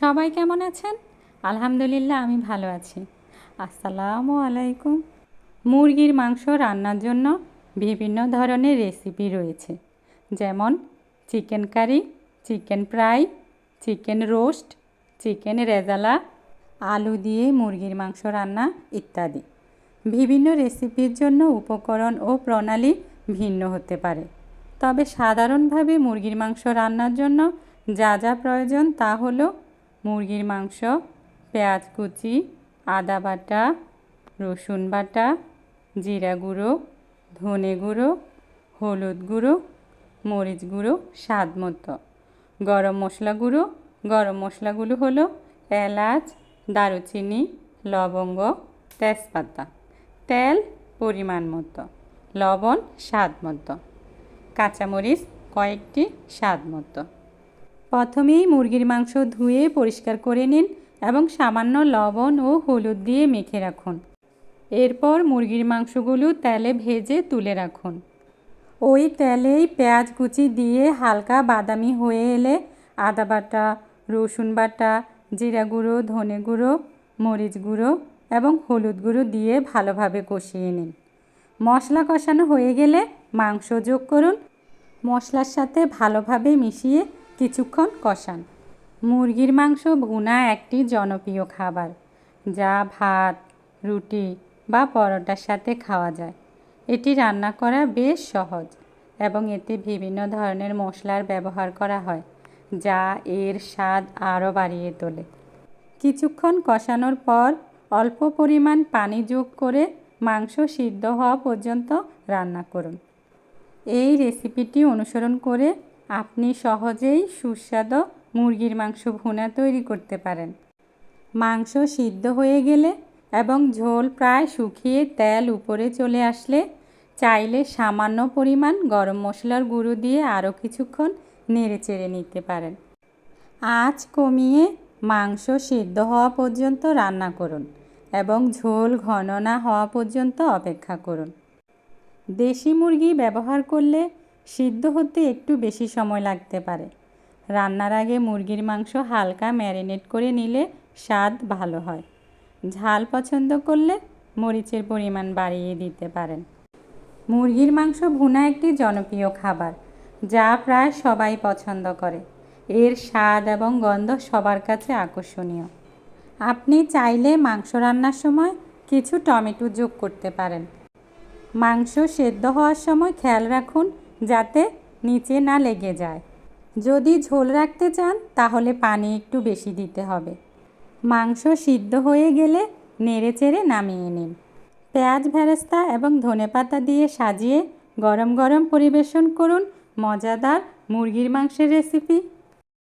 সবাই কেমন আছেন? আলহামদুলিল্লাহ, আমি ভালো আছি। আসসালামু আলাইকুম। মুরগির মাংস রান্নার জন্য বিভিন্ন ধরনের রেসিপি রয়েছে। যেমন, chicken curry, chicken fry, chicken roast, chicken rezala, আলু দিয়ে মুরগির মাংস রান্না ইত্যাদি। বিভিন্ন রেসিপির জন্য উপকরণ ও প্রণালী ভিন্ন হতে পারে। তবে সাধারণভাবে মুরগির মাংস রান্নার জন্য যা যা প্রয়োজন তা হলো মুরগির মাংস, পেঁয়াজ কুচি, আদা বাটা, রসুন বাটা, জিরা গুঁড়ো, ধনে গুঁড়ো, হলুদ গুঁড়ো, মরিচ গুঁড়ো, স্বাদ মতো। গরম মশলা গুঁড়ো, গরম মশলাগুলো হলো এলাচ, দারুচিনি, লবঙ্গ, তেজপাতা। তেল, পরিমাণ মতো। লবণ, স্বাদ মতো। কাঁচামরিচ, কয়েকটি স্বাদ মতো। প্রথমেই মুরগির মাংস ধুয়ে পরিষ্কার করে নিন এবং সামান্য লবণ ও হলুদ দিয়ে মেখে রাখুন। এরপর মুরগির মাংসগুলো তেলে ভেজে তুলে রাখুন। ওই তেলেই পেঁয়াজ কুচি দিয়ে হালকা বাদামি হয়ে এলে আদা বাটা, রসুন বাটা, জিরা গুঁড়ো, ধনে গুঁড়ো, মরিচ গুঁড়ো এবং হলুদ গুঁড়ো দিয়ে ভালোভাবে কষিয়ে নিন। মশলা কষানো হয়ে গেলে মাংস যোগ করুন। মশলার সাথে ভালোভাবে মিশিয়ে কিছুক্ষণ কষান। মুরগির মাংস ভুনা একটি জনপ্রিয় খাবার, যা ভাত, রুটি বা পরোটার সাথে খাওয়া যায়। এটি রান্না করা বেশ সহজ এবং এতে বিভিন্ন ধরনের মশলার ব্যবহার করা হয়, যা এর স্বাদ আরও বাড়িয়ে তোলে। কিছুক্ষণ কষানোর পর অল্প পরিমাণ পানি যোগ করে মাংস সিদ্ধ হওয়া পর্যন্ত রান্না করুন। এই রেসিপিটি অনুসরণ করে আপনি সহজেই সুস্বাদু মুরগির মাংস ভুনা তৈরি করতে পারেন। মাংস সিদ্ধ হয়ে গেলে এবং ঝোল প্রায় শুকিয়ে তেল উপরে চলে আসলে চাইলে সামান্য পরিমাণ গরম মশলার গুঁড়ো দিয়ে আরও কিছুক্ষণ নেড়ে চেড়ে নিতে পারেন। আঁচ কমিয়ে মাংস সিদ্ধ হওয়া পর্যন্ত রান্না করুন এবং ঝোল ঘন না হওয়া পর্যন্ত অপেক্ষা করুন। দেশি মুরগি ব্যবহার করলে সিদ্ধ হতে একটু বেশি সময় লাগতে পারে। রান্নার আগে মুরগির মাংস হালকা ম্যারিনেট করে নিলে স্বাদ ভালো হয়। ঝাল পছন্দ করলে মরিচের পরিমাণ বাড়িয়ে দিতে পারেন। মুরগির মাংস ভুনা একটি জনপ্রিয় খাবার, যা প্রায় সবাই পছন্দ করে। এর স্বাদ এবং গন্ধ সবার কাছে আকর্ষণীয়। আপনি চাইলে মাংস রান্নার সময় কিছু টমেটো যোগ করতে পারেন। মাংস সেদ্ধ হওয়ার সময় খেয়াল রাখুন যাতে নিচে না লেগে যায়। যদি ঝোল রাখতে চান, তাহলে পানি একটু বেশি দিতে হবে। মাংস সিদ্ধ হয়ে গেলে নেড়ে চেড়ে নামিয়ে নিন। পেঁয়াজ ভেরেস্তা এবং ধনেপাতা দিয়ে সাজিয়ে গরম গরম পরিবেশন করুন মজাদার মুরগির মাংসের রেসিপি